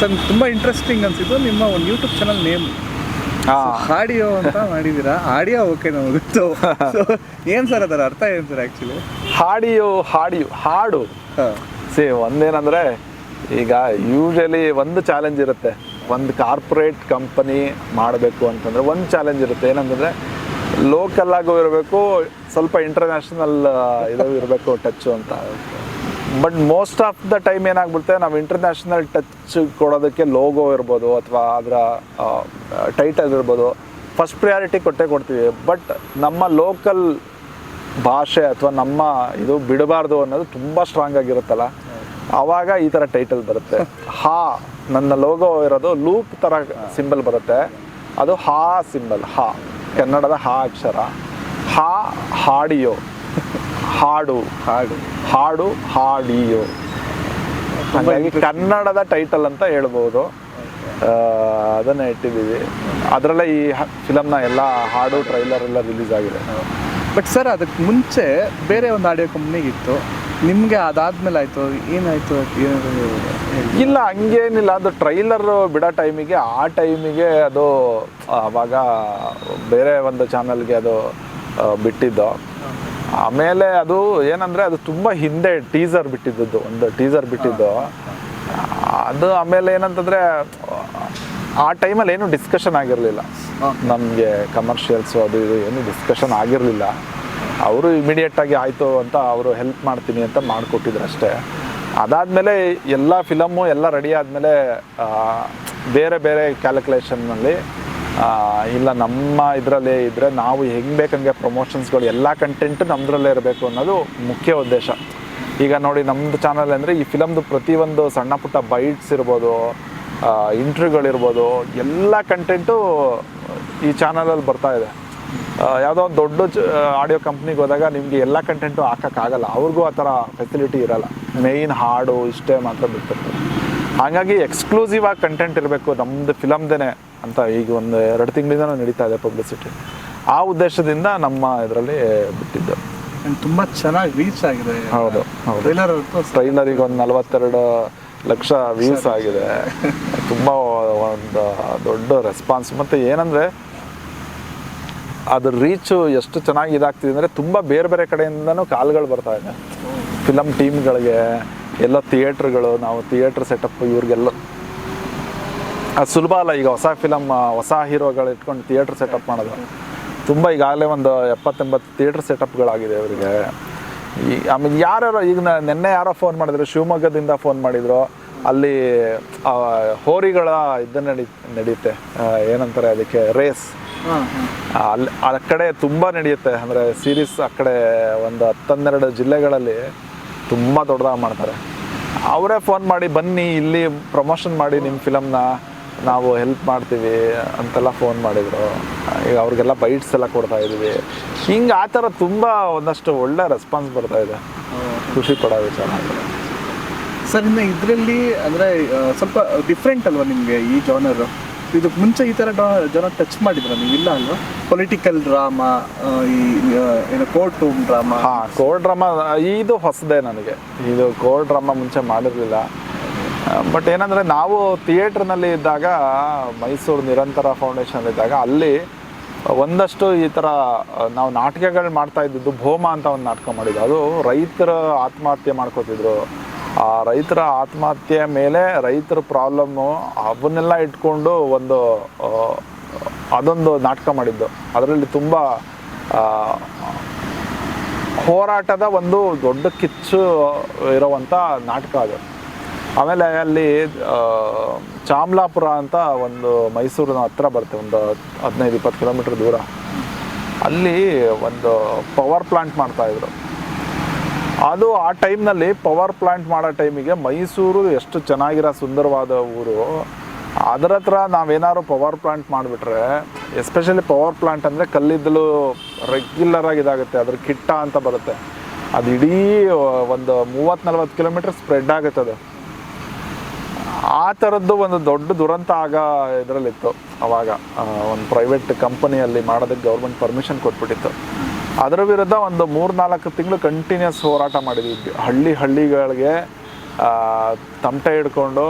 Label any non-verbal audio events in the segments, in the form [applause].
Sir ತುಂಬ interesting ಅನ್ಸಿದ್ದು ನಿಮ್ಮ ಒಂದು ಯೂಟ್ಯೂಬ್ ಚಾನಲ್ ನೇಮ್ ಆಡಿಯೋ ಅಂತ ಮಾಡಿದ್ದೀರಾ ಆಡಿಯೋ ಓಕೆ ನಮಗೆ ಗೊತ್ತು. ಸೊ ಏನು ಸರ್ ಅದರ ಅರ್ಥ ಏನು ಸರ್ ಆ್ಯಕ್ಚುಲಿ ಹಾಡಿಯೋ ಹಾಡಿಯೋ ಹಾಡು. ಸಿ ಒಂದೇನಂದ್ರೆ ಈಗ ಯೂಶಲಿ ಒಂದು ಚಾಲೆಂಜ್ ಇರುತ್ತೆ. ಒಂದು ಕಾರ್ಪೊರೇಟ್ ಕಂಪನಿ ಮಾಡಬೇಕು ಅಂತಂದ್ರೆ ಒಂದು ಚಾಲೆಂಜ್ ಇರುತ್ತೆ. ಏನಂತಂದ್ರೆ ಲೋಕಲ್ ಆಗು ಇರಬೇಕು ಸ್ವಲ್ಪ ಇಂಟರ್ನ್ಯಾಷನಲ್ ಇದು ಇರಬೇಕು ಟಚ್ ಅಂತ. But most of the time ಏನಾಗ್ಬಿಡುತ್ತೆ, ನಾವು ಇಂಟರ್ನ್ಯಾಷನಲ್ ಟಚ್ ಕೊಡೋದಕ್ಕೆ ಲೋಗೋ ಇರ್ಬೋದು ಅಥವಾ ಅದರ ಟೈಟಲ್ ಇರ್ಬೋದು ಫಸ್ಟ್ ಪ್ರಿಯಾರಿಟಿ ಕೊಟ್ಟೇ ಕೊಡ್ತೀವಿ. ಬಟ್ ನಮ್ಮ ಲೋಕಲ್ ಭಾಷೆ ಅಥವಾ ನಮ್ಮ ಇದು ಬಿಡಬಾರ್ದು ಅನ್ನೋದು ತುಂಬ ಸ್ಟ್ರಾಂಗ್ ಆಗಿರುತ್ತಲ್ಲ ಆವಾಗ ಈ ಥರ ಟೈಟಲ್ ಬರುತ್ತೆ. [laughs] ಹಾ, ನನ್ನ ಲೋಗೋ ಇರೋದು ಲೂಪ್ ಥರ ಸಿಂಬಲ್ ಬರುತ್ತೆ. ಅದು ಹಾ ಸಿಂಬಲ್ ಹಾ, ಕನ್ನಡದ ಹಾ ಅಕ್ಷರ, ಹಾ ಹಾಡಿಯೋ ಹಾಡು. ಹಾಡು. ಹಾಡು ಹಾಡಿಯೋ. ಹಾಗಾಗಿ ಕನ್ನಡದ ಟೈಟಲ್ ಅಂತ ಹೇಳ್ಬೋದು. ಅದನ್ನ ಇಟ್ಟಿದ್ದೀವಿ. ಅದರಲ್ಲೇ ಈ ಫಿಲಮ್ನ ಎಲ್ಲ ಹಾಡು ಟ್ರೈಲರ್ ಎಲ್ಲ ರಿಲೀಸ್ ಆಗಿದೆ. ಬಟ್ ಸರ್ ಅದಕ್ಕೆ ಮುಂಚೆ ಬೇರೆ ಒಂದು ಆಡಿಯೋ ಕಂಪ್ನಿಗಿತ್ತು ನಿಮಗೆ ಅದಾದ್ಮೇಲೆ ಆಯಿತು ಏನಾಯಿತು ಇಲ್ಲ ಹಂಗೇನಿಲ್ಲ. ಅದು ಟ್ರೈಲರ್ ಬಿಡೋ ಟೈಮಿಗೆ ಆ ಟೈಮಿಗೆ ಅದು ಆವಾಗ ಬೇರೆ ಒಂದು ಚಾನಲ್ಗೆ ಅದು ಬಿಟ್ಟಿದ್ದು. ಆಮೇಲೆ ಅದು ಏನಂದ್ರೆ ಅದು ತುಂಬಾ ಹಿಂದೆ ಟೀಸರ್ ಬಿಟ್ಟಿದ್ದು ಒಂದು ಟೀಸರ್ ಬಿಟ್ಟಿದ್ದು. ಅದು ಆಮೇಲೆ ಏನಂತಂದ್ರೆ ಆ ಟೈಮಲ್ಲಿ ಏನು ಡಿಸ್ಕಷನ್ ಆಗಿರಲಿಲ್ಲ. ನಮಗೆ ಕಮರ್ಷಿಯಲ್ಸು ಅದು ಇದು ಏನು ಡಿಸ್ಕಷನ್ ಆಗಿರಲಿಲ್ಲ. ಅವರು ಇಮಿಡಿಯೇಟ್ ಆಗಿ ಆಯಿತು ಅಂತ ಅವರು ಹೆಲ್ಪ್ ಮಾಡ್ತೀನಿ ಅಂತ ಮಾಡಿಕೊಟ್ಟಿದ್ರು ಅಷ್ಟೇ. ಅದಾದಮೇಲೆ ಎಲ್ಲ ಫಿಲಮ್ಮು ಎಲ್ಲ ರೆಡಿ ಆದಮೇಲೆ ಬೇರೆ ಬೇರೆ ಕ್ಯಾಲ್ಕುಲೇಷನ್ನಲ್ಲಿ ಇಲ್ಲ, ನಮ್ಮ ಇದರಲ್ಲೇ ಇದ್ದರೆ ನಾವು ಹೆಂಗೆ ಬೇಕಂಗೆ ಪ್ರಮೋಷನ್ಸ್ಗಳು ಎಲ್ಲ ಕಂಟೆಂಟು ನಮ್ಮದ್ರಲ್ಲೇ ಇರಬೇಕು ಅನ್ನೋದು ಮುಖ್ಯ ಉದ್ದೇಶ. ಈಗ ನೋಡಿ ನಮ್ಮದು ಚಾನಲ್ ಅಂದರೆ ಈ ಫಿಲಮ್ದು ಪ್ರತಿಯೊಂದು ಸಣ್ಣ ಪುಟ್ಟ ಬೈಟ್ಸ್ ಇರ್ಬೋದು ಇಂಟ್ರ್ಯೂಗಳಿರ್ಬೋದು ಎಲ್ಲ ಕಂಟೆಂಟು ಈ ಚಾನಲಲ್ಲಿ ಬರ್ತಾ ಇದೆ. ಯಾವುದೋ ಒಂದು ದೊಡ್ಡ ಆಡಿಯೋ ಕಂಪ್ನಿಗೆ ಹೋದಾಗ ನಿಮಗೆ ಎಲ್ಲ ಕಂಟೆಂಟು ಹಾಕೋಕ್ಕಾಗಲ್ಲ ಅವ್ರಿಗೂ ಆ ಥರ ಫೆಸಿಲಿಟಿ ಇರಲ್ಲ. ಮೇಯ್ನ್ ಹಾಡು ಇಷ್ಟೇ ಮಾತ್ರ ಬಿಟ್ಟಿರ್ತದೆ ಹಾಗಾಗಿ ಎಕ್ಸ್ಕ್ಲೂಸಿವ್ ಆಗಿ ಕಂಟೆಂಟ್ ಇರಬೇಕು. ನಮ್ಮದು ಫಿಲಮ್ದೇ ಅಂತ ಈಗ ಒಂದು ಎರಡು ತಿಂಗಳಿಂದ ನಡೀತಾ ಇದೆ ಪಬ್ಲಿಸಿಟಿ ಆ ಉದ್ದೇಶದಿಂದ ನಮ್ಮ ಇದರಲ್ಲಿ ಬಿಟ್ಟಿದ್ದು. ತುಂಬ ಚೆನ್ನಾಗಿ ರೀಚ್ ಆಗಿದೆ. ಹೌದು ಹೌದು. ಟ್ರೈಲರ್ ಈಗ ಟ್ರೈಲರಿಗೆ ಒಂದು ನಲವತ್ತೆರಡು ಲಕ್ಷ ವ್ಯೂಸ್ ಆಗಿದೆ. ತುಂಬ ಒಂದು ದೊಡ್ಡ ರೆಸ್ಪಾನ್ಸ್ ಮತ್ತು ಏನಂದರೆ ಅದ್ರ ರೀಚು ಎಷ್ಟು ಚೆನ್ನಾಗಿ ಇದಾಗ್ತಿದೆ ಅಂದರೆ ತುಂಬ ಬೇರೆ ಬೇರೆ ಕಡೆಯಿಂದನೂ ಕಾಲ್ಗಳು ಬರ್ತಾ ಇದೆ. ಫಿಲಮ್ ಟೀಮ್ಗಳಿಗೆ ಎಲ್ಲ ಥಿಯೇಟ್ರ್ಗಳು ನಾವು ಥಿಯೇಟ್ರ್ ಸೆಟಪ್ ಇವ್ರಿಗೆಲ್ಲ ಅದು ಸುಲಭ ಅಲ್ಲ ಈಗ ಹೊಸ ಫಿಲಮ್ ಹೊಸ ಹೀರೋಗಳು ಇಟ್ಕೊಂಡು ಥಿಯೇಟ್ರ್ ಸೆಟಪ್ ಮಾಡೋದು. ತುಂಬ ಈಗಾಗಲೇ ಒಂದು ಎಪ್ಪತ್ತೆಂಬತ್ತು ಥಿಯೇಟ್ರ್ ಸೆಟಪ್ಗಳಾಗಿದೆ ಅವರಿಗೆ ಈ ಆಮೇಲೆ ಯಾರ್ಯಾರೋ ಈಗ ನಿನ್ನೆ ಯಾರೋ ಫೋನ್ ಮಾಡಿದ್ರು ಶಿವಮೊಗ್ಗದಿಂದ ಫೋನ್ ಮಾಡಿದ್ರು. ಅಲ್ಲಿ ಹೋರಿಗಳ ಇದು ನಡಿ ನಡೆಯುತ್ತೆ ಏನಂತಾರೆ ಅದಕ್ಕೆ ರೇಸ್ ಅಲ್ಲಿ ಆ ಕಡೆ ತುಂಬ ನಡೆಯುತ್ತೆ. ಅಂದರೆ ಸೀರೀಸ್ ಆ ಕಡೆ ಒಂದು ಹತ್ತನ್ನೆರಡು ಜಿಲ್ಲೆಗಳಲ್ಲಿ ತುಂಬ ದೊಡ್ಡದಾಗಿ ಮಾಡ್ತಾರೆ. ಅವರೇ ಫೋನ್ ಮಾಡಿ ಬನ್ನಿ ಇಲ್ಲಿ ಪ್ರಮೋಷನ್ ಮಾಡಿ ನಿಮ್ಮ ಫಿಲಮ್ನ ನಾವು ಹೆಲ್ಪ್ ಮಾಡ್ತೀವಿ ಅಂತೆಲ್ಲ ಫೋನ್ ಮಾಡಿದರು. ಈಗ ಅವ್ರಿಗೆಲ್ಲ ಬೈಟ್ಸ್ ಎಲ್ಲ ಕೊಡ್ತಾ ಇದ್ದೀವಿ ಹಿಂಗೆ ಆ ಥರ ತುಂಬ ಒಂದಷ್ಟು ಒಳ್ಳೆ ರೆಸ್ಪಾನ್ಸ್ ಬರ್ತಾ ಇದೆ. ಖುಷಿ ಪಡೋ ವಿಚಾರ. ಸರ್ ಇನ್ನು ಇದರಲ್ಲಿ ಅಂದರೆ ಸ್ವಲ್ಪ ಡಿಫ್ರೆಂಟ್ ಅಲ್ವಾ ನಿಮಗೆ ಈ ಜಾನರ್ ಇದಕ್ಕೆ ಮುಂಚೆ ಈ ಥರ ಜನ ಟಚ್ ಮಾಡಿದ್ರ ನೀವು? ಇಲ್ಲ ಅಲ್ವಾ? ಪೊಲಿಟಿಕಲ್ ಡ್ರಾಮಾ ಈ ಏನು ಕೋರ್ಟ್ ರೂಮ್ ಡ್ರಾಮಾ ಹಾಂ ಕೋರ್ ಡ್ರಾಮಾ ಇದು ಹೊಸದೇ ನನಗೆ. ಇದು ಕೋರ್ ಡ್ರಾಮಾ ಮುಂಚೆ ಮಾಡಿರಲಿಲ್ಲ. ಬಟ್ ಏನಂದರೆ ನಾವು ಥಿಯೇಟ್ರ್ನಲ್ಲಿ ಇದ್ದಾಗ, ಮೈಸೂರು ನಿರಂತರ ಫೌಂಡೇಶನ್ ಇದ್ದಾಗ ಅಲ್ಲಿ ಒಂದಷ್ಟು ಈ ಥರ, ನಾವು ನಾಟಕಗಳು ಮಾಡ್ತಾ ಇದ್ದಿದ್ದು ಭೋಮ ಅಂತ ಒಂದು ನಾಟಕ ಮಾಡಿದ್ದು ಅದು ರೈತರ ಆತ್ಮಹತ್ಯೆ ಮಾಡ್ಕೋತಿದ್ರು. ಆ ರೈತರ ಆತ್ಮಹತ್ಯೆ ಮೇಲೆ ರೈತರ ಪ್ರಾಬ್ಲಮ್ಮು ಅವನ್ನೆಲ್ಲ ಇಟ್ಕೊಂಡು ಒಂದು ಅದೊಂದು ನಾಟಕ ಮಾಡಿದ್ದು. ಅದರಲ್ಲಿ ತುಂಬ ಹೋರಾಟದ ಒಂದು ದೊಡ್ಡ ಕಿಚ್ಚು ಇರೋವಂಥ ನಾಟಕ ಅದು. ಆಮೇಲೆ ಅಲ್ಲಿ ಚಾಮ್ಲಾಪುರ ಅಂತ ಒಂದು ಮೈಸೂರಿನ ಹತ್ರ ಬರುತ್ತೆ, ಒಂದು ಹದಿನೈದು, ಇಪ್ಪತ್ತು ಕಿಲೋಮೀಟ್ರ್ ದೂರ. ಅಲ್ಲಿ ಒಂದು ಪವರ್ ಪ್ಲಾಂಟ್ ಮಾಡ್ತಾಯಿದ್ರು ಅದು ಆ ಟೈಮ್ನಲ್ಲಿ ಪವರ್ ಪ್ಲಾಂಟ್ ಮಾಡೋ ಟೈಮಿಗೆ ಮೈಸೂರು ಎಷ್ಟು ಚೆನ್ನಾಗಿರೋ ಸುಂದರವಾದ ಊರು. ಅದರ ಹತ್ರ ನಾವೇನಾದ್ರು ಪವರ್ ಪ್ಲಾಂಟ್ ಮಾಡಿಬಿಟ್ರೆ ಎಸ್ಪೆಷಲಿ ಪವರ್ ಪ್ಲಾಂಟ್ ಅಂದರೆ ಕಲ್ಲಿದ್ದಲು ರೆಗ್ಯುಲರಾಗಿ ಇದಾಗುತ್ತೆ, ಅದ್ರ ಕಿಟ್ಟ ಅಂತ ಬರುತ್ತೆ. ಅದು ಇಡೀ ಒಂದು ಮೂವತ್ತು ನಲ್ವತ್ತು ಕಿಲೋಮೀಟರ್ ಸ್ಪ್ರೆಡ್ ಆಗುತ್ತೆ ಅದು. ಆ ಥರದ್ದು ಒಂದು ದೊಡ್ಡ ದುರಂತ ಆಗ ಇದರಲ್ಲಿತ್ತು. ಅವಾಗ ಒಂದು ಪ್ರೈವೇಟ್ ಕಂಪನಿಯಲ್ಲಿ ಮಾಡೋದಕ್ಕೆ ಗೌರ್ಮೆಂಟ್ ಪರ್ಮಿಷನ್ ಕೊಟ್ಬಿಟ್ಟಿತ್ತು. ಅದರ ವಿರುದ್ಧ ಒಂದು ಮೂರು ನಾಲ್ಕು ತಿಂಗಳು ಕಂಟಿನ್ಯೂಸ್ ಹೋರಾಟ ಮಾಡಿದ್ವಿ. ಹಳ್ಳಿ ಹಳ್ಳಿಗಳಿಗೆ ತಮಟೆ ಹಿಡ್ಕೊಂಡು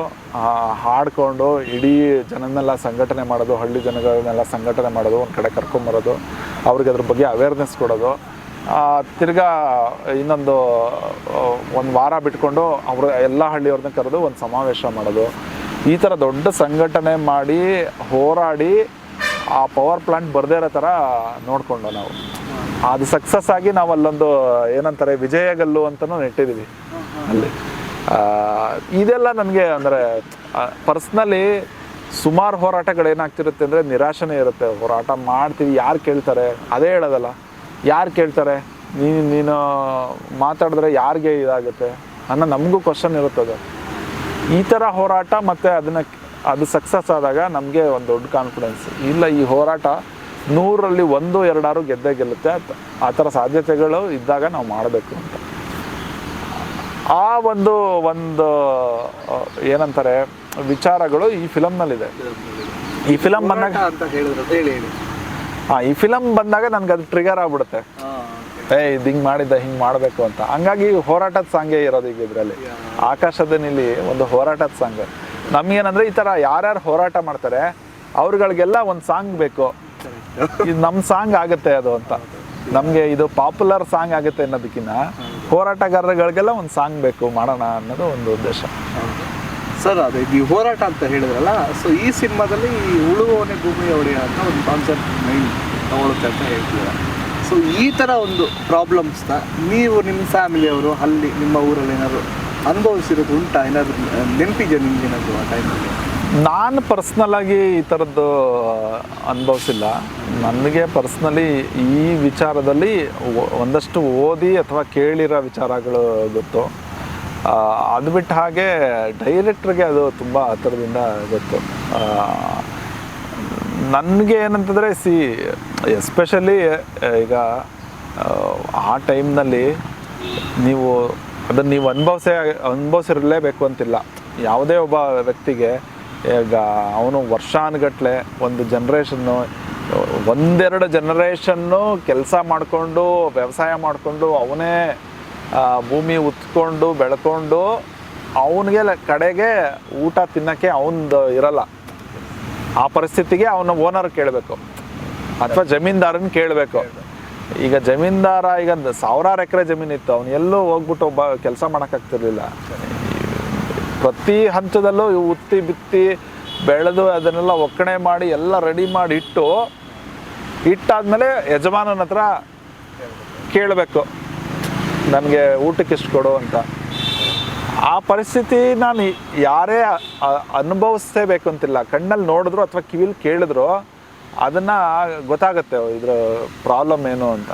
ಹಾಡ್ಕೊಂಡು ಇಡೀ ಜನನ್ನೆಲ್ಲ ಸಂಘಟನೆ ಮಾಡೋದು, ಹಳ್ಳಿ ಜನಗಳನ್ನೆಲ್ಲ ಸಂಘಟನೆ ಮಾಡೋದು, ಒಂದು ಕಡೆ ಕರ್ಕೊಂಬರೋದು, ಅವ್ರಿಗೆ ಅದ್ರ ಬಗ್ಗೆ ಅವೇರ್ನೆಸ್ ಕೊಡೋದು. ತಿರ್ಗಾ ಇನ್ನೊಂದು ಒಂದು ವಾರ ಬಿಟ್ಕೊಂಡು ಅವರು ಎಲ್ಲ ಹಳ್ಳಿಯವ್ರನ್ನ ಕರೆದು ಒಂದು ಸಮಾವೇಶ ಮಾಡೋದು. ಈ ಥರ ದೊಡ್ಡ ಸಂಘಟನೆ ಮಾಡಿ ಹೋರಾಡಿ ಆ ಪವರ್ ಪ್ಲಾಂಟ್ ಬರದೇ ಇರೋ ಥರ ನೋಡಿಕೊಂಡು ನಾವು. ಅದು ಸಕ್ಸಸ್ ಆಗಿ ನಾವು ಅಲ್ಲೊಂದು ಏನಂತಾರೆ, ವಿಜಯಗಲ್ಲು ಅಂತಲೂ ನೆಟ್ಟಿದ್ದೀವಿ ಅಲ್ಲಿ. ಇದೆಲ್ಲ ನನಗೆ ಅಂದರೆ ಪರ್ಸ್ನಲಿ ಸುಮಾರು ಹೋರಾಟಗಳು ಏನಾಗ್ತಿರುತ್ತೆ ಅಂದರೆ ನಿರಾಶೆನೇ ಇರುತ್ತೆ. ಹೋರಾಟ ಮಾಡ್ತೀವಿ, ಯಾರು ಕೇಳ್ತಾರೆ? ಅದೇ ಹೇಳೋದಲ್ಲ. ಯಾರು ಕೇಳ್ತಾರೆ? ನೀನು ನೀನು ಮಾತಾಡಿದ್ರೆ ಯಾರಿಗೆ ಇದಾಗುತ್ತೆ? ಅನ್ನೋ ನಮಗೂ ಕ್ವಶನ್ ಇರುತ್ತದೆ. ಈ ಥರ ಹೋರಾಟ ಮತ್ತು ಅದನ್ನು ಅದು ಸಕ್ಸಸ್ ಆದಾಗ ನಮಗೆ ಒಂದು ದೊಡ್ಡ ಕಾನ್ಫಿಡೆನ್ಸ್ ಇಲ್ಲ, ಈ ಹೋರಾಟ ನೂರಲ್ಲಿ ಒಂದು, ಎರಡಾರು ಗೆದ್ದೇ ಗೆಲ್ಲುತ್ತೆ. ಆ ಥರ ಸಾಧ್ಯತೆಗಳು ಇದ್ದಾಗ ನಾವು ಮಾಡಬೇಕು ಅಂತ. ಆ ಒಂದು ಒಂದು ಏನಂತಾರೆ, ವಿಚಾರಗಳು ಈ ಫಿಲಮ್ನಲ್ಲಿದೆ ಈ ಫಿಲಮ್ ಬಂದಾಗ ಅಂತ ಹೇಳಿದ್ರು ಹೇಳಿ ಹೇಳಿ ಹಾಂ ಈ ಫಿಲಮ್ ಬಂದಾಗ ನನ್ಗೆ ಅದು ಟ್ರಿಗರ್ ಆಗ್ಬಿಡುತ್ತೆ. ಏ ಇದು ಹಿಂಗೆ ಮಾಡಿದ್ದ ಹಿಂಗೆ ಮಾಡಬೇಕು ಅಂತ. ಹಂಗಾಗಿ ಹೋರಾಟದ ಸಾಂಗೇ ಇರೋದು ಈಗ ಇದರಲ್ಲಿ. ಆಕಾಶದ ನಿಲ್ಲಿ ಒಂದು ಹೋರಾಟದ ಸಾಂಗ್. ನಮ್ಗೇನಂದ್ರೆ ಈ ಥರ ಯಾರ್ಯಾರು ಹೋರಾಟ ಮಾಡ್ತಾರೆ ಅವ್ರುಗಳಿಗೆಲ್ಲ ಒಂದು ಸಾಂಗ್ ಬೇಕು. ಇದು ನಮ್ಮ ಸಾಂಗ್ ಆಗುತ್ತೆ ಅದು ಅಂತ. ನಮಗೆ ಇದು ಪಾಪ್ಯುಲರ್ ಸಾಂಗ್ ಆಗುತ್ತೆ ಅನ್ನೋದಕ್ಕಿಂತ ಹೋರಾಟಗಾರರಿಗೆಲ್ಲ ಒಂದು ಸಾಂಗ್ ಬೇಕು ಮಾಡೋಣ ಅನ್ನೋದು ಒಂದು ಉದ್ದೇಶ. ಸರ್, ಅದೇ ಈ ಹೋರಾಟ ಅಂತ ಹೇಳಿದ್ರಲ್ಲ ಸೊ ಈ ಸಿನಿಮಾದಲ್ಲಿ ಈ ಉಳುವವನೇ ಭೂಮಿ ಒಡೆಯ ಅಂತ ಒಂದು ಕಾನ್ಸೆಪ್ಟ್ ಮೈನ್ ತಗೊಳುತ್ತೆ ಅಂತ ಹೇಳ್ತಿದ್ದಾರೆ ಸೊ ಈ ಥರ ಒಂದು ಪ್ರಾಬ್ಲಮ್ಸ್ನ ನೀವು ನಿಮ್ಮ ಫ್ಯಾಮಿಲಿಯವರು ಅಲ್ಲಿ ನಿಮ್ಮ ಊರಲ್ಲಿ ಏನಾದ್ರು ಅನುಭವಿಸಿರೋದು ಉಂಟಾ? ಏನಾದರೂ ನೆನಪಿದೆಯಾ ನಿಮ್ಗೆ ಏನಾದರೂ ಆ ಟೈಮಲ್ಲಿ ನಾನು ಪರ್ಸ್ನಲಾಗಿ ಈ ಥರದ್ದು ಅನುಭವಿಸಿಲ್ಲ. ನನಗೆ ಪರ್ಸ್ನಲಿ ಈ ವಿಚಾರದಲ್ಲಿ ಒಂದಷ್ಟು ಓದಿ ಅಥವಾ ಕೇಳಿರೋ ವಿಚಾರಗಳು ಗೊತ್ತು. ಅದು ಬಿಟ್ಟು ಹಾಗೆ ಡೈರೆಕ್ಟ್ರಿಗೆ ಅದು ತುಂಬ ಹತ್ತಿರದಿಂದ ಗೊತ್ತು. ನನಗೆ ಏನಂತಂದರೆ ಸಿ ಎಸ್ಪೆಷಲಿ ಈಗ ಆ, ಟೈಮ್ನಲ್ಲಿ ನೀವು ಅದನ್ನು ನೀವು ಅನುಭವಿಸೇ ಅನುಭವಿಸಿರಲೇಬೇಕು ಅಂತಿಲ್ಲ. ಯಾವುದೇ ಒಬ್ಬ ವ್ಯಕ್ತಿಗೆ ಈಗ ಅವನು ವರ್ಷಾನುಗಟ್ಲೆ ಒಂದು ಜನ್ರೇಷನ್ನು ಒಂದೆರಡು ಜನ್ರೇಷನ್ನು ಕೆಲಸ ಮಾಡಿಕೊಂಡು ವ್ಯವಸಾಯ ಮಾಡಿಕೊಂಡು ಅವನೇ ಭೂಮಿ ಉತ್ಕೊಂಡು, ಬೆಳ್ಕೊಂಡು, ಅವನಿಗೆ ಕಡೆಗೆ ಊಟ ತಿನ್ನೋಕ್ಕೆ ಅವನದು ಇರಲ್ಲ. ಆ ಪರಿಸ್ಥಿತಿಗೆ ಅವನ ಓನರ್ ಕೇಳಬೇಕು. ಅಥವಾ ಜಮೀನ್ದಾರನ್ ಕೇಳಬೇಕು. ಈಗ ಜಮೀನ್ದಾರ, ಈಗ ಸಾವಿರಾರು ಎಕರೆ ಜಮೀನಿತ್ತು ಅವನು ಎಲ್ಲೂ ಹೋಗ್ಬಿಟ್ಟು ಒಬ್ಬ ಕೆಲಸ ಮಾಡೋಕ್ಕಾಗ್ತಿರ್ಲಿಲ್ಲ. ಪ್ರತಿ ಹಂತದಲ್ಲೂ ಇವು ಉತ್ತಿ ಬಿತ್ತಿ, ಬೆಳೆದು ಅದನ್ನೆಲ್ಲ ಒಕ್ಕಣೆ ಮಾಡಿ, ಎಲ್ಲ ರೆಡಿ ಮಾಡಿ ಇಟ್ಟು, ಇಟ್ಟಾದ್ಮೇಲೆ ಯಜಮಾನನ ಹತ್ರ ಕೇಳಬೇಕು. ನನಗೆ ಊಟಕ್ಕೆ ಇಷ್ಟು ಕೊಡು ಅಂತ. ಆ ಪರಿಸ್ಥಿತಿ ನಾನು ಯಾರೇ ಅನುಭವಿಸ್ತೇಬೇಕು ಅಂತಿಲ್ಲ. ಕಣ್ಣಲ್ಲಿ ನೋಡಿದ್ರು ಅಥವಾ ಕಿವಿಲಿ ಕೇಳಿದ್ರು, ಅದನ್ನ ಗೊತ್ತಾಗುತ್ತೆ ಇದರ ಪ್ರಾಬ್ಲಮ್ ಏನು ಅಂತ.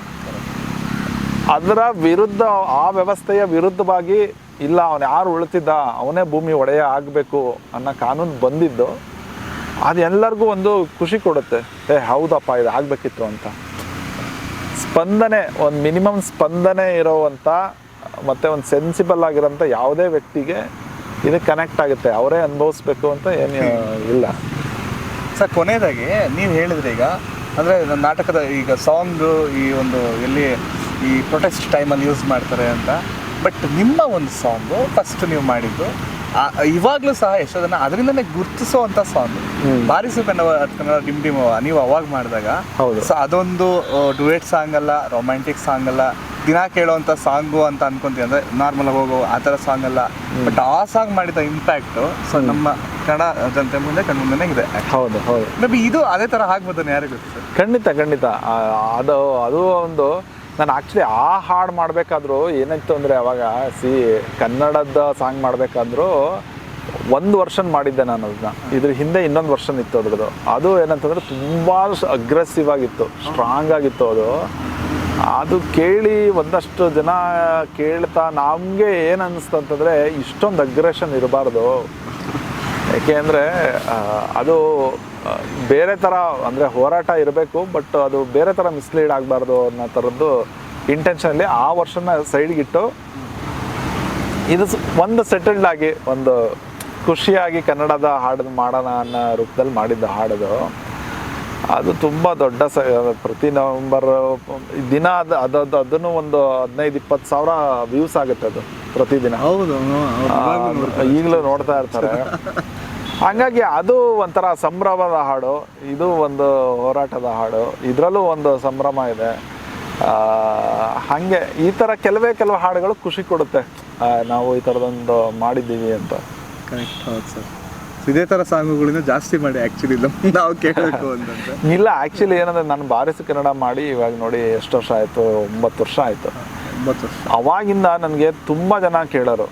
ಅದರ ವಿರುದ್ಧ, ಆ ವ್ಯವಸ್ಥೆಯ ವಿರುದ್ಧವಾಗಿ ಇಲ್ಲ, ಅವನು ಯಾರು ಉಳಿತಿದ್ದ, ಅವನೇ ಭೂಮಿ ಒಡೆಯ ಆಗಬೇಕು ಅನ್ನೋ ಕಾನೂನು ಬಂದಿದ್ದು, ಅದು ಎಲ್ಲರಿಗೂ ಒಂದು ಖುಷಿ ಕೊಡುತ್ತೆ. ಏ, ಹೌದಪ್ಪ, ಇದು ಆಗಬೇಕಿತ್ತು ಅಂತ. ಸ್ಪಂದನೆ ಒಂದು ಮಿನಿಮಮ್ ಸ್ಪಂದನೆ ಇರೋವಂಥ ಮತ್ತು ಒಂದು ಸೆನ್ಸಿಬಲ್ ಆಗಿರೋಂಥ ಯಾವುದೇ ವ್ಯಕ್ತಿಗೆ ಇದು ಕನೆಕ್ಟ್ ಆಗುತ್ತೆ. ಅವರೇ ಅನುಭವಿಸ್ಬೇಕು ಅಂತ ಏನು ಇಲ್ಲ. ಸರ್ ಕೊನೆಯದಾಗಿ ನೀವು ಹೇಳಿದ್ರಿ ಈಗ ಅಂದರೆ ನಾಟಕದ ಈಗ ಸಾಂಗ್ ಈ ಒಂದು ಎಲ್ಲಿ ಈ ಪ್ರೊಟೆಸ್ಟ್ ಟೈಮಲ್ಲಿ ಯೂಸ್ ಮಾಡ್ತಾರೆ ಅಂತ. ಬಟ್ ನಿಮ್ಮ ಒಂದು ಸಾಂಗು ಫಸ್ಟ್ ನೀವು ಮಾಡಿದ್ದು ಇವಾಗ್ಲೂ ಸಹ ಯಶೋಧನ ಅದರಿಂದನೇ ಗುರ್ತಿಸುವಂಥ ಸಾಂಗ್ ಬಾರಿಸು ಕನ್ನಡ ಕನ್ನಡ ಡಿಮ್ ಡಿಮವ ನೀವು ಅವಾಗ ಮಾಡಿದಾಗ. ಹೌದು. ಸೊ ಅದೊಂದು ಡುಯೆಟ್ ಸಾಂಗ್ ಅಲ್ಲ ರೊಮ್ಯಾಂಟಿಕ್ ಸಾಂಗ್ ಅಲ್ಲ ದಿನ ಕೇಳುವಂಥ ಸಾಂಗು ಅಂತ ಅನ್ಕೊಂತೀವಿ ಅಂದ್ರೆ ನಾರ್ಮಲ್ ಹೋಗೋ ಆ ಥರ ಸಾಂಗ್ ಅಲ್ಲ. ಬಟ್ ಆ ಸಾಂಗ್ ಮಾಡಿದ ಇಂಪ್ಯಾಕ್ಟ್ ಸೊ ನಮ್ಮ ಕನ್ನಡ ಜನತೆ ಮುಂದೆ ಕಣ್ಣು ಮುಂದೆ ಇದೆ. ಹೌದು ಹೌದು. ಮೇಬಿ ಇದು ಅದೇ ತರ ಆಗ್ಬೋದು ಯಾರಿಗೂ ಖಂಡಿತ ಖಂಡಿತ. ಅದು ಅದು ಒಂದು ನಾನು ಆ್ಯಕ್ಚುಲಿ ಆ ಹಾಡು ಮಾಡಬೇಕಾದ್ರೂ ಏನಾಯ್ತು ಅಂದರೆ ಅವಾಗ ಸಿ ಕನ್ನಡದ ಸಾಂಗ್ ಮಾಡಬೇಕಾದ್ರೂ ಒಂದು ವರ್ಷನ್ ಮಾಡಿದ್ದೆ ನಾನು ಅದನ್ನ ಇದ್ರ ಹಿಂದೆ ಇನ್ನೊಂದು ವರ್ಷನ್ ಇತ್ತು ಅದ್ರದ್ದು. ಅದು ಏನಂತಂದ್ರೆ ತುಂಬ ಅಗ್ರೆಸಿವ್ ಆಗಿತ್ತು ಸ್ಟ್ರಾಂಗ್ ಆಗಿತ್ತು ಅದು. ಅದು ಕೇಳಿ ಒಂದಷ್ಟು ಜನ ಕೇಳ್ತಾ ನಮಗೆ ಏನು ಅನ್ನಿಸ್ತು ಅಂತಂದರೆ ಇಷ್ಟೊಂದು ಅಗ್ರೆಷನ್ ಇರಬಾರ್ದು. ಯಾಕೆ ಅಂದರೆ ಅದು ಬೇರೆ ಥರ ಅಂದರೆ ಹೋರಾಟ ಇರಬೇಕು ಬಟ್ ಅದು ಬೇರೆ ಥರ ಮಿಸ್ಲೀಡ್ ಆಗಬಾರ್ದು ಅನ್ನೋ ಥರದ್ದು ಇಂಟೆನ್ಷನಲ್ಲಿ ಆ ವರ್ಷನ ಸೈಡ್ಗಿಟ್ಟು ಇದು ಒಂದು ಸೆಟಲ್ಡ್ ಆಗಿ ಒಂದು ಖುಷಿಯಾಗಿ ಕನ್ನಡದ ಹಾಡು ಮಾಡೋಣ ಅನ್ನೋ ರೂಪದಲ್ಲಿ ಮಾಡಿದ್ದ ಹಾಡದು. ಅದು ತುಂಬ ದೊಡ್ಡ ಸ ಪ್ರತಿ ನವಂಬರ್ ದಿನ ಅದು ಅದು ಅದನ್ನು ಒಂದು ಹದಿನೈದು ಇಪ್ಪತ್ತು ಸಾವಿರ ವ್ಯೂಸ್ ಆಗುತ್ತೆ ಅದು ಪ್ರತಿದಿನ. ಹೌದು ಈಗಲೂ ನೋಡ್ತಾ ಇರ್ತಾರೆ. [laughs] ಹಂಗಾಗಿ ಅದು ಒಂಥರ ಸಂಭ್ರಮದ ಹಾಡು ಇದು ಒಂದು ಹೋರಾಟದ ಹಾಡು ಇದರಲ್ಲೂ ಒಂದು ಸಂಭ್ರಮ ಇದೆ. ಆ, ಹಾಗೆ ಈ ಥರ ಕೆಲವೇ ಕೆಲವು ಹಾಡುಗಳು ಖುಷಿ ಕೊಡುತ್ತೆ. ನಾವು ಈ ಥರದೊಂದು ಮಾಡಿದ್ದೀವಿ ಅಂತ. ಕರೆಕ್ಟ್ ಹೌದು ಸರ್ ಇದೇ ಥರ ಸಾಂಗುಗಳಿಂದ ಜಾಸ್ತಿ ಮಾಡಿ ಆ್ಯಕ್ಚುಲಿ ನಾವು ಕೇಳಬೇಕು ಅಂತ ಇಲ್ಲ ಆ್ಯಕ್ಚುಲಿ ಏನಂದ್ರೆ ನಾನು ಬಾರಿಸು ಕನ್ನಡ ಮಾಡಿ ಇವಾಗ ನೋಡಿ ಎಷ್ಟು ವರ್ಷ ಆಯಿತು ಒಂಬತ್ತು ವರ್ಷ ಆಯಿತು. ಒಂಬತ್ತು ವರ್ಷ. ಅವಾಗಿಂದ ನನಗೆ ತುಂಬ ಜನ ಕೇಳೋರು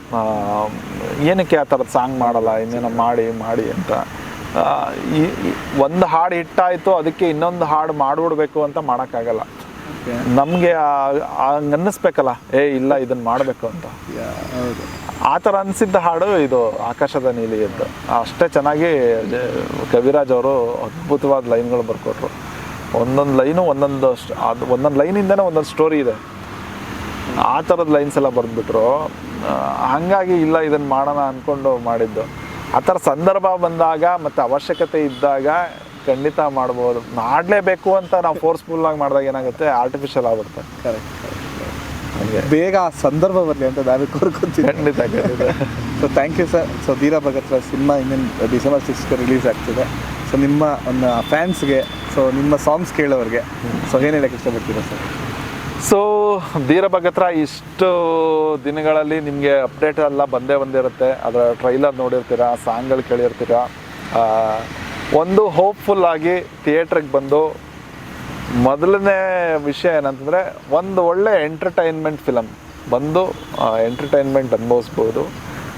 ಏನಕ್ಕೆ ಆ ಥರದ ಸಾಂಗ್ ಮಾಡಲ್ಲ ಇನ್ನೇನೋ ಮಾಡಿ ಮಾಡಿ ಅಂತ. ಈ ಒಂದು ಹಾಡು ಹಿಟ್ಟಾಯಿತು ಅದಕ್ಕೆ ಇನ್ನೊಂದು ಹಾಡು ಮಾಡಿಬಿಡ್ಬೇಕು ಅಂತ ಮಾಡೋಕ್ಕಾಗಲ್ಲ. ನಮಗೆ ಅನ್ನಿಸ್ಬೇಕಲ್ಲ ಏ ಇಲ್ಲ ಇದನ್ನು ಮಾಡಬೇಕು ಅಂತ. ಆ ಥರ ಅನಿಸಿದ್ದ ಹಾಡು ಇದು ಆಕಾಶದ ನೀಲಿ ಇದ್ದು ಅಷ್ಟೇ ಚೆನ್ನಾಗಿ ಕವಿರಾಜ್ ಅವರು ಅದ್ಭುತವಾದ ಲೈನ್ಗಳು ಬರ್ಕೊಟ್ರು. ಒಂದೊಂದು ಲೈನು ಒಂದೊಂದು ಅದು ಒಂದೊಂದು ಲೈನಿಂದನೇ ಒಂದೊಂದು ಸ್ಟೋರಿ ಇದೆ. ಆ ಥರದ ಲೈನ್ಸ್ ಎಲ್ಲ ಬರೆದ್ಬಿಟ್ರು. ಹಾಗಾಗಿ ಇಲ್ಲ ಇದನ್ನು ಮಾಡೋಣ ಅಂದ್ಕೊಂಡು ಮಾಡಿದ್ದು. ಆ ಥರ ಸಂದರ್ಭ ಬಂದಾಗ ಮತ್ತು ಅವಶ್ಯಕತೆ ಇದ್ದಾಗ ಖಂಡಿತ ಮಾಡ್ಬೋದು. ಮಾಡಲೇಬೇಕು ಅಂತ ನಾವು ಫೋರ್ಸ್ಫುಲ್ ಆಗಿ ಮಾಡಿದಾಗ ಏನಾಗುತ್ತೆ? ಆರ್ಟಿಫಿಷಿಯಲ್ ಆಗ್ಬಿಡ್ತಾರೆ ಕರೆಕ್ಟ್ ಬೇಗ ಆ ಸಂದರ್ಭ ಬರಲಿ ಅಂತ ನಾನು ಕೋರ್ಕೊತೀನಿ ಖಂಡಿತ ಖಂಡಿತ. So thank you sir so Dheera sir cinema ಇನ್ನೇನು ಡಿಸೆಂಬರ್ ಸಿಕ್ಸ್ಗೆ ರಿಲೀಸ್ ಆಗ್ತಿದೆ. ಸೊ ನಿಮ್ಮ ಒಂದು ಫ್ಯಾನ್ಸ್ಗೆ ಸೊ ನಿಮ್ಮ ಸಾಂಗ್ಸ್ ಕೇಳೋರಿಗೆ. ಸೊ ಏನು ಹೇಳಕ್ಕೆ ಇಷ್ಟಪಡ್ತೀರಾ ಸರ್ ಸೊ ಧೀರ ಭಗತ್ರ ಇಷ್ಟು ದಿನಗಳಲ್ಲಿ ನಿಮಗೆ ಅಪ್ಡೇಟ್ ಎಲ್ಲ ಬಂದೇ ಬಂದಿರುತ್ತೆ. ಅದರ ಟ್ರೈಲರ್ ನೋಡಿರ್ತೀರ ಸಾಂಗ್ಗಳು ಕೇಳಿರ್ತೀರ ಒಂದು ಹೋಪ್ಫುಲ್ ಆಗಿ ಥಿಯೇಟ್ರಿಗೆ ಬಂದು ಮೊದಲನೇ ವಿಷಯ ಏನಂತಂದರೆ ಒಂದು ಒಳ್ಳೆ ಎಂಟರ್ಟೈನ್ಮೆಂಟ್ ಫಿಲಮ್ ಬಂದು ಎಂಟರ್ಟೈನ್ಮೆಂಟ್ ಅನುಭವಿಸ್ಬೋದು.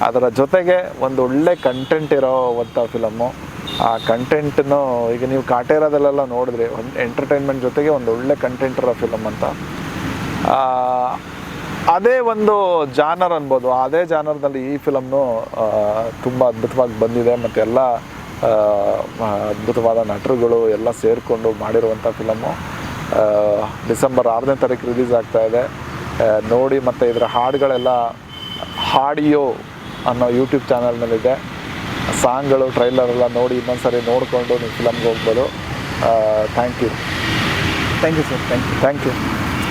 ಅದರ ಜೊತೆಗೆ ಒಂದು ಒಳ್ಳೆ ಕಂಟೆಂಟ್ ಇರೋವಂಥ ಫಿಲಮ್ಮು ಆ ಕಂಟೆಂಟನ್ನು ಈಗ ನೀವು ಕಾಟೇರದಲ್ಲೆಲ್ಲ ನೋಡಿದ್ರಿ, ಒಂದು ಎಂಟರ್ಟೈನ್ಮೆಂಟ್ ಜೊತೆಗೆ ಒಂದು ಒಳ್ಳೆ ಕಂಟೆಂಟ್ ಇರೋ ಫಿಲಮ್ ಅಂತ. ಅದೇ ಒಂದು ಜಾನರ್ ಅನ್ಬೋದು. ಅದೇ ಜಾನರ್ನಲ್ಲಿ ಈ ಫಿಲಮ್ನು ತುಂಬ ಅದ್ಭುತವಾಗಿ ಬಂದಿದೆ. ಮತ್ತು ಎಲ್ಲ ಅದ್ಭುತವಾದ ನಟರುಗಳು ಎಲ್ಲ ಸೇರಿಕೊಂಡು ಮಾಡಿರುವಂಥ ಫಿಲಮ್ಮು ಡಿಸೆಂಬರ್ ಆರನೇ ತಾರೀಕು ರಿಲೀಸ್ ಆಗ್ತಾ ಇದೆ. ನೋಡಿ ಮತ್ತು ಇದರ ಹಾಡುಗಳೆಲ್ಲ ಹಾಡಿಯೋ ಅನ್ನೋ ಯೂಟ್ಯೂಬ್ ಚಾನಲ್ನಲ್ಲಿದೆ. ಸಾಂಗ್ಗಳು ಟ್ರೈಲರ್ ಎಲ್ಲ ನೋಡಿ ಇನ್ನೊಂದ್ಸರಿ ನೋಡಿಕೊಂಡು ನೀವು ಫಿಲಮ್ಗೆ ಹೋಗ್ಬೋದು. Thank you thank you sir thank you thank you